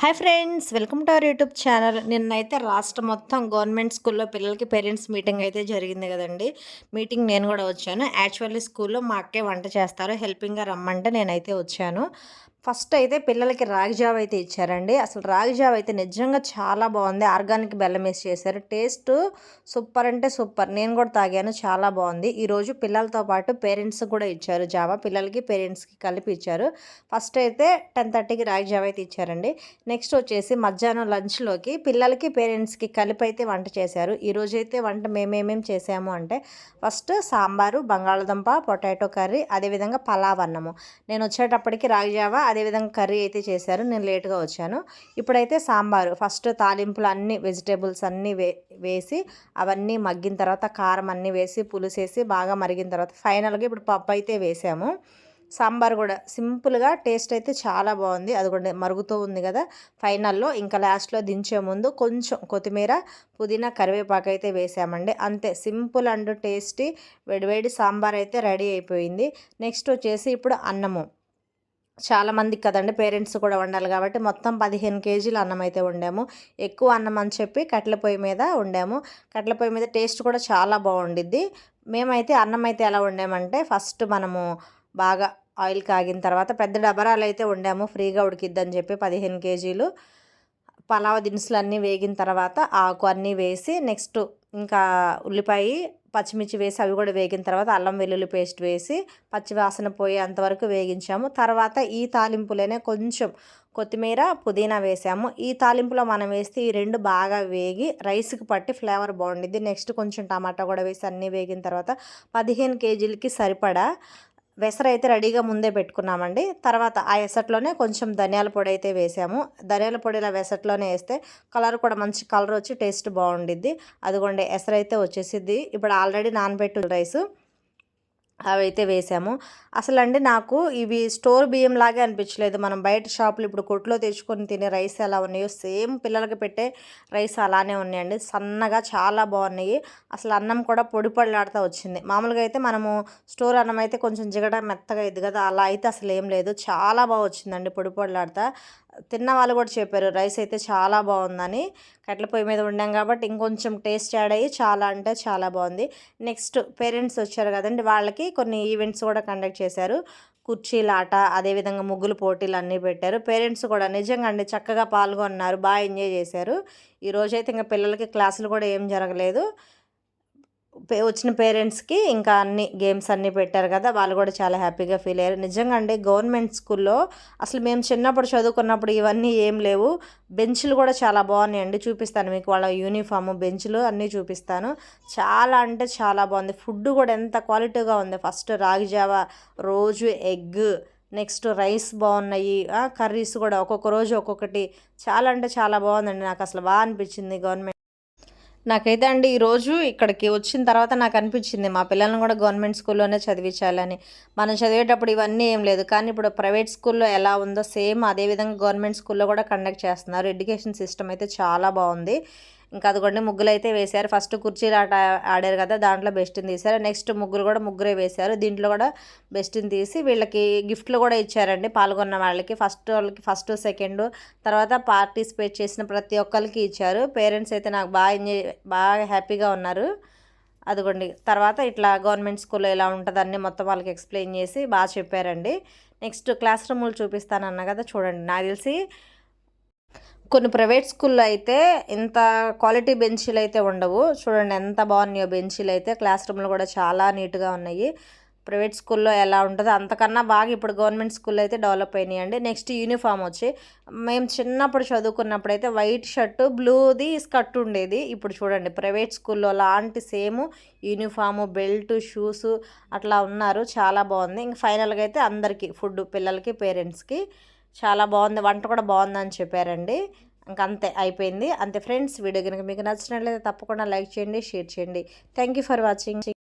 Hi friends welcome to our YouTube channel. నిన్నైతే రాష్ట్రం మొత్తం గవర్నమెంట్ స్కూల్లో పిల్లలకి పేరెంట్స్ మీటింగ్ అయితే జరిగింది కదండి. మీటింగ్ నేను కూడా వచ్చాను. యాక్చువల్లీ స్కూల్లో మా అక్కే వంట చేస్తారు. హెల్పింగ్గా రమ్మంటే నేనైతే వచ్చాను. ఫస్ట్ అయితే పిల్లలకి రాగి జావ అయితే ఇచ్చారండి. అసలు రాగి జావ అయితే నిజంగా చాలా బాగుంది. ఆర్గానిక్ బెల్లం వేసి చేశారు. టేస్ట్ సూపర్ అంటే సూపర్. నేను కూడా తాగాను. చాలా బాగుంది. ఈరోజు పిల్లలతో పాటు పేరెంట్స్ కూడా ఇచ్చారు జావ. పిల్లలకి పేరెంట్స్కి కలిపి ఇచ్చారు. ఫస్ట్ అయితే టెన్ థర్టీకి రాగి జావ అయితే ఇచ్చారండి. నెక్స్ట్ వచ్చేసి మధ్యాహ్నం లంచ్లోకి పిల్లలకి పేరెంట్స్కి కలిపి అయితే వంట చేశారు. ఈరోజు అయితే వంట మేమేమేం చేసాము అంటే ఫస్ట్ సాంబారు బంగాళాదుంప పొటాటో కర్రీ అదేవిధంగా పలావ్ అన్నము. నేను వచ్చేటప్పటికి రాగి జావ అదేవిధంగా కర్రీ అయితే చేశారు. నేను లేట్గా వచ్చాను. ఇప్పుడైతే సాంబారు. ఫస్ట్ తాలింపులు అన్నీ వెజిటేబుల్స్ అన్నీ వే వేసి అవన్నీ మగ్గిన తర్వాత కారం అన్నీ వేసి పులుసేసి బాగా మరిగిన తర్వాత ఫైనల్గా ఇప్పుడు పప్పు అయితే వేసాము. సాంబార్ కూడా సింపుల్గా టేస్ట్ అయితే చాలా బాగుంది. అది కూడా మరుగుతూ ఉంది కదా. ఫైనల్లో ఇంకా లాస్ట్లో దించే ముందు కొంచెం కొత్తిమీర పుదీనా కరివేపాకు అయితే వేసామండి. అంతే. సింపుల్ అండ్ టేస్టీ వేడివేడి సాంబార్ అయితే రెడీ అయిపోయింది. నెక్స్ట్ వచ్చేసి ఇప్పుడు అన్నము. చాలామందికి కదండి పేరెంట్స్ కూడా వండాలి కాబట్టి మొత్తం పదిహేను కేజీలు అన్నం అయితే వండాము. ఎక్కువ అన్నం అని చెప్పి కట్టెల పొయ్యి మీద వండాము. కట్టెల పొయ్యి మీద టేస్ట్ కూడా చాలా బాగుండిద్ది. మేమైతే అన్నం అయితే ఎలా వండామంటే ఫస్ట్ మనము బాగా ఆయిల్ కాగిన తర్వాత పెద్ద డబరాలు అయితే వండాము. ఫ్రీగా ఉడికిద్దని చెప్పి పదిహేను కేజీలు. పలావ దినుసులు అన్నీ వేగిన తర్వాత ఆకు అన్నీ వేసి నెక్స్ట్ ఇంకా ఉల్లిపాయ పచ్చిమిర్చి వేసి అవి కూడా వేగిన తర్వాత అల్లం వెల్లుల్లి పేస్ట్ వేసి పచ్చివాసన పోయే అంతవరకు వేగించాము. తర్వాత ఈ తాలింపులోనే కొంచెం కొత్తిమీర పుదీనా వేసాము. ఈ తాలింపులో మనం వేస్తే ఈ రెండు బాగా వేగి రైస్కి పట్టి ఫ్లేవర్ బాగుండిద్ది. నెక్స్ట్ కొంచెం టమాటా కూడా వేసి అన్నీ వేగిన తర్వాత పదిహేను కేజీలకి సరిపడా వెసర అయితే రెడీగా ముందే పెట్టుకున్నామండి. తర్వాత ఆ ఎసట్లోనే కొంచెం ధనియాల పొడి అయితే వేసాము. ధనియాల పొడి ఇలా వెసట్లోనే వేస్తే కలర్ కూడా మంచి కలర్ వచ్చి టేస్ట్ బాగుండిద్ది. అదిగోండి ఎసరైతే వచ్చేసిద్ది. ఇప్పుడు ఆల్రెడీ నానబెట్టు రైసు. అవైతే వేసాము. అసలు అండి నాకు ఇవి స్టోర్ బియ్యం లాగే అనిపించలేదు. మనం బయట షాపులు ఇప్పుడు కొట్లో తెచ్చుకొని తినే రైస్ ఎలా ఉన్నాయో సేమ్ పిల్లలకి పెట్టే రైస్ అలానే ఉన్నాయండి. సన్నగా చాలా బాగున్నాయి. అసలు అన్నం కూడా పొడి పొడిలాడుతూ వచ్చింది. మామూలుగా అయితే మనము స్టోర్ అన్నం అయితే కొంచెం జిగడ మెత్తగా ఇది కదా అలా అయితే అసలు ఏం లేదు. చాలా బాగా వచ్చిందండి పొడి పొడిలాడుతా. తిన్న వాళ్ళు కూడా చెప్పారు రైస్ అయితే చాలా బాగుందని. కట్ల పొయ్యి మీద ఉండాం కాబట్టి ఇంకొంచెం టేస్ట్ యాడ్ అయ్యి చాలా అంటే చాలా బాగుంది. నెక్స్ట్ పేరెంట్స్ వచ్చారు కదండి వాళ్ళకి కొన్ని ఈవెంట్స్ కూడా కండక్ట్ చేశారు. కుర్చీలాట అదేవిధంగా ముగ్గులు పోటీలు అన్నీ పెట్టారు. పేరెంట్స్ కూడా నిజంగా అండి చక్కగా పాల్గొన్నారు బాగా ఎంజాయ్ చేశారు. ఈరోజైతే ఇంకా పిల్లలకి క్లాసులు కూడా ఏం జరగలేదు. వచ్చిన పేరెంట్స్కి ఇంకా అన్ని గేమ్స్ అన్నీ పెట్టారు కదా వాళ్ళు కూడా చాలా హ్యాపీగా ఫీల్ అయ్యారు. నిజంగా అండి గవర్నమెంట్ స్కూల్లో అసలు మేము చిన్నప్పుడు చదువుకున్నప్పుడు ఇవన్నీ ఏం లేవు. బెంచ్లు కూడా చాలా బాగున్నాయండి చూపిస్తాను మీకు. వాళ్ళ యూనిఫామ్ బెంచ్లు అన్నీ చూపిస్తాను. చాలా అంటే చాలా బాగుంది. ఫుడ్ కూడా ఎంత క్వాలిటీగా ఉంది. ఫస్ట్ రాగి జావ రోజు ఎగ్ నెక్స్ట్ రైస్ బాగున్నాయి. కర్రీస్ కూడా ఒక్కొక్క రోజు ఒక్కొక్కటి. చాలా అంటే చాలా బాగుందండి నాకు అసలు బాగా అనిపించింది గవర్నమెంట్ నాకైతే అండి ఈరోజు ఇక్కడికి వచ్చిన తర్వాత నాకు అనిపించింది మా పిల్లల్ని కూడా గవర్నమెంట్ స్కూల్లోనే చదివించాలని. మనం చదివేటప్పుడు ఇవన్నీ ఏం లేదు కానీ ఇప్పుడు ప్రైవేట్ స్కూల్లో ఎలా ఉందో సేమ్ అదేవిధంగా గవర్నమెంట్ స్కూల్లో కూడా కండక్ట్ చేస్తున్నారు. ఎడ్యుకేషన్ సిస్టమ్ అయితే చాలా బాగుంది. ఇంకా అదిగోండి ముగ్గులు అయితే వేశారు. ఫస్ట్ కుర్చీలు ఆట ఆడారు కదా దాంట్లో బెస్ట్ని తీశారు. నెక్స్ట్ ముగ్గురు కూడా ముగ్గురే వేశారు. దీంట్లో కూడా బెస్ట్ని తీసి వీళ్ళకి గిఫ్ట్లు కూడా ఇచ్చారండి పాల్గొన్న వాళ్ళకి. ఫస్ట్ వాళ్ళకి ఫస్ట్ సెకండ్ తర్వాత పార్టిసిపేట్ చేసిన ప్రతి ఒక్కరికి ఇచ్చారు. పేరెంట్స్ అయితే నాకు బాగా ఎంజాయ్ బాగా హ్యాపీగా ఉన్నారు. అదిగోండి తర్వాత ఇట్లా గవర్నమెంట్ స్కూల్లో ఎలా ఉంటుందని మొత్తం వాళ్ళకి ఎక్స్ప్లెయిన్ చేసి బాగా చెప్పారండి. నెక్స్ట్ క్లాస్ రూములు చూపిస్తానన్నా కదా చూడండి. నాకు తెలిసి కొన్ని ప్రైవేట్ స్కూల్లో అయితే ఇంత క్వాలిటీ బెంచీలు అయితే ఉండవు. చూడండి ఎంత బాగున్నాయో బెంచీలు అయితే. క్లాస్ రూమ్లు కూడా చాలా నీట్గా ఉన్నాయి. ప్రైవేట్ స్కూల్లో ఎలా ఉంటుందో అంతకన్నా బాగా ఇప్పుడు గవర్నమెంట్ స్కూల్లో అయితే డెవలప్ అయినాయి అండి నెక్స్ట్ యూనిఫామ్ వచ్చి మేము చిన్నప్పుడు చదువుకున్నప్పుడు అయితే వైట్ షర్టు బ్లూది స్కర్ట్ ఉండేది. ఇప్పుడు చూడండి ప్రైవేట్ స్కూల్లో లాంటి సేమ్ యూనిఫాము బెల్ట్ షూస్ అట్లా ఉన్నారు. చాలా బాగుంది. ఇంక ఫైనల్గా అయితే అందరికీ ఫుడ్ పిల్లలకి పేరెంట్స్కి చాలా బాగుంది వంట కూడా బాగుందని చెప్పారండి. ఇంక అంతే అయిపోయింది. అంతే ఫ్రెండ్స్ వీడియో కనుక మీకు నచ్చినట్లయితే తప్పకుండా లైక్ చేయండి షేర్ చేయండి. Thank you for watching